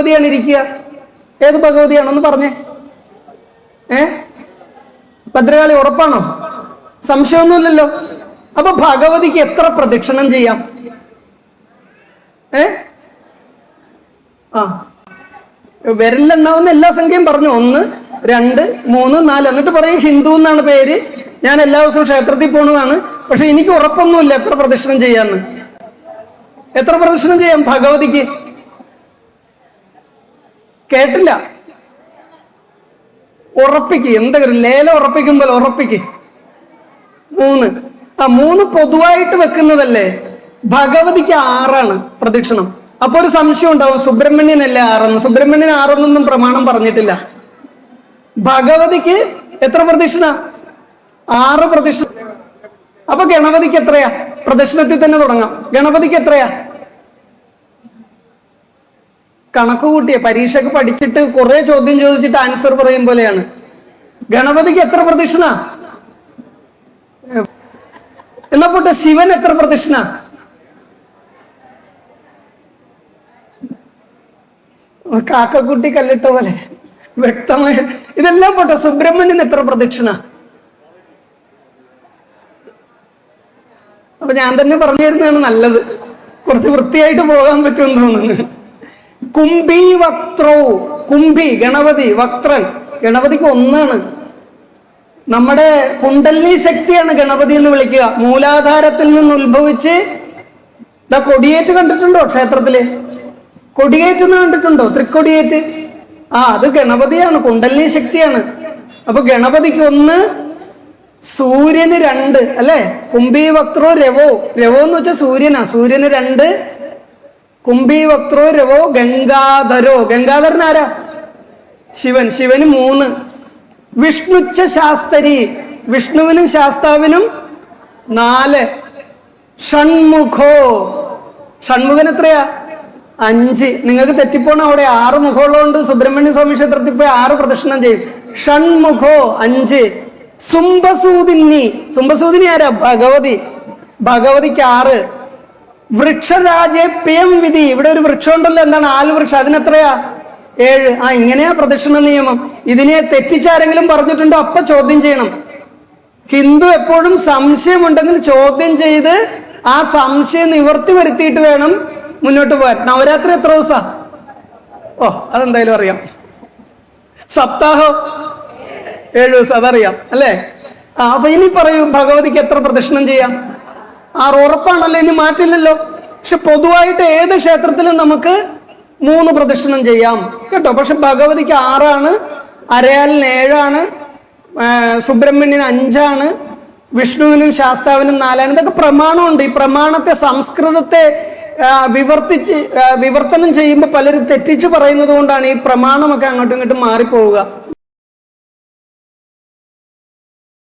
ഭഗവതിയാണ് ഇരിക്കുക. ഏത് ഭഗവതിയാണെന്ന് പറഞ്ഞേ? ഏ? ഭദ്രകാളി ഉറപ്പാണോ? സംശയമൊന്നുമില്ലല്ലോ. അപ്പൊ ഭഗവതിക്ക് എത്ര പ്രദക്ഷിണം ചെയ്യാം? ഏ? ആ. വിരലെണ്ണാവുന്ന എല്ലാ സംഖ്യയും പറഞ്ഞു. ഒന്ന് രണ്ട് മൂന്ന് നാല്. എന്നിട്ട് പറയും ഹിന്ദു എന്നാണ് പേര്. ഞാൻ എല്ലാ ദിവസവും ക്ഷേത്രത്തിൽ പോണതാണ്. പക്ഷെ എനിക്ക് ഉറപ്പൊന്നുമില്ല എത്ര പ്രദക്ഷിണം ചെയ്യാന്ന്. എത്ര പ്രദക്ഷിണം ചെയ്യാം ഭഗവതിക്ക്? കേട്ടില്ല. ഉറപ്പിക്ക്. എന്തെങ്കിലും ലേലം ഉറപ്പിക്കുമ്പോൾ ഉറപ്പിക്ക്. മൂന്ന്. ആ മൂന്ന് പൊതുവായിട്ട് വെക്കുന്നതല്ലേ? ഭഗവതിക്ക് ആറാണ് പ്രദക്ഷിണം. അപ്പൊ ഒരു സംശയം ഉണ്ടാവും. സുബ്രഹ്മണ്യനല്ലേ ആറെന്ന്? സുബ്രഹ്മണ്യൻ ആറെന്നൊന്നും പ്രമാണം പറഞ്ഞിട്ടില്ല. ഭഗവതിക്ക് എത്ര പ്രദക്ഷിണ? ആറ് പ്രദക്ഷിണ. അപ്പൊ ഗണപതിക്ക് എത്രയാ? പ്രദക്ഷിണത്തിൽ തന്നെ തുടങ്ങാം. ഗണപതിക്ക് എത്രയാ? കണക്ക് കൂട്ടിയ പരീക്ഷയ്ക്ക് പഠിച്ചിട്ട് കുറെ ചോദ്യം ചോദിച്ചിട്ട് ആൻസർ പറയും പോലെയാണ്. ഗണപതിക്ക് എത്ര പ്രദക്ഷിണ എന്നാ പോട്ടെ ശിവൻ എത്ര പ്രദക്ഷിണ കാക്കക്കുട്ടി കല്ലിട്ട പോലെ വ്യക്തമായ ഇതെല്ലാം പോട്ടെ സുബ്രഹ്മണ്യൻ എത്ര പ്രദക്ഷിണ അപ്പൊ ഞാൻ തന്നെ പറഞ്ഞു തരുന്നതാണ് നല്ലത്. കുറച്ച് വൃത്തിയായിട്ട് പോകാൻ പറ്റുമെന്ന് തോന്നുന്നു. കുംഭി വക്ത്രോ കുംഭി ഗണപതി വക്രൻ. ഗണപതിക്ക് ഒന്നാണ്. നമ്മുടെ കുണ്ടല്ലി ശക്തിയാണ് ഗണപതി എന്ന് വിളിക്കുക. മൂലാധാരത്തിൽ നിന്ന് ഉത്ഭവിച്ച് ഇതാ കൊടിയേറ്റ് കണ്ടിട്ടുണ്ടോ ക്ഷേത്രത്തിൽ? കൊടിയേറ്റ് എന്ന് കണ്ടിട്ടുണ്ടോ? തൃക്കൊടിയേറ്റ്. ആ അത് ഗണപതിയാണ് കുണ്ടല്ലി ശക്തിയാണ്. അപ്പൊ ഗണപതിക്ക് ഒന്ന് സൂര്യന് രണ്ട് അല്ലെ? കുംഭി വക്രോ രവോ? രവോ എന്ന് വെച്ചാൽ സൂര്യനാ. സൂര്യന് രണ്ട് കുംഭി വക്രോ രവോ ഗംഗാധരോ. ഗംഗാധരൻ ആരാ? ശിവൻ. ശിവന് മൂന്ന്. വിഷ്ണുച്ച ശാസ്ത്രി. വിഷ്ണുവിനും ശാസ്താവിനും നാല്. ഷൺമുഖോ. ഷൺമുഖൻ എത്രയാ? അഞ്ച്. നിങ്ങൾക്ക് തെറ്റിപ്പോണ അവിടെ ആറ് മുഖമുള്ളതുകൊണ്ട് സുബ്രഹ്മണ്യ സ്വാമി ക്ഷേത്രത്തിൽ പോയി ആറ് പ്രദക്ഷിണം ചെയ്യും. ഷൺമുഖോ അഞ്ച്. സുംബസൂദിനി സുംബസൂതിനി ആരാ? ഭഗവതി. ഭഗവതിക്ക് ആറ്. വൃക്ഷരാജെ പേം വിധി. ഇവിടെ ഒരു വൃക്ഷം ഉണ്ടല്ലോ എന്താണ്? ആൽ വൃക്ഷം. അതിനെത്രയാ? ഏഴ്. ആ ഇങ്ങനെയാ പ്രദക്ഷിണ നിയമം. ഇതിനെ തെറ്റിച്ചാരെങ്കിലും പറഞ്ഞിട്ടുണ്ടോ? അപ്പൊ ചോദ്യം ചെയ്യണം. ഹിന്ദു എപ്പോഴും സംശയമുണ്ടെങ്കിൽ ചോദ്യം ചെയ്ത് ആ സംശയം നിവർത്തി വരുത്തിയിട്ട് വേണം മുന്നോട്ട് പോകാൻ. നവരാത്രി എത്ര ദിവസാ? ഓ അതെന്തായാലും അറിയാം. സപ്താഹം? ഏഴു ദിവസം. അതറിയാം. അല്ലേ? ആ അപ്പൊ ഇനി പറയൂ. ഭഗവതിക്ക് എത്ര പ്രദക്ഷിണം ചെയ്യാം? ആറ് ഉറപ്പാണല്ലോ ഇനി മാറ്റില്ലല്ലോ. പക്ഷെ പൊതുവായിട്ട് ഏത് ക്ഷേത്രത്തിലും നമുക്ക് മൂന്ന് പ്രദക്ഷിണം ചെയ്യാം കേട്ടോ. പക്ഷെ ഭഗവതിക്ക് ആറാണ് അരയാലിന് ഏഴാണ് സുബ്രഹ്മണ്യന് അഞ്ചാണ് വിഷ്ണുവിനും ശാസ്താവിനും നാലാണ്. ഇതൊക്കെ പ്രമാണമുണ്ട്. ഈ പ്രമാണത്തെ സംസ്കൃതത്തെ വിവർത്തിച്ച് വിവർത്തനം ചെയ്യുമ്പോൾ പലരും തെറ്റിച്ച് പറയുന്നത് കൊണ്ടാണ് ഈ പ്രമാണമൊക്കെ അങ്ങോട്ടും ഇങ്ങോട്ടും മാറിപ്പോവുക.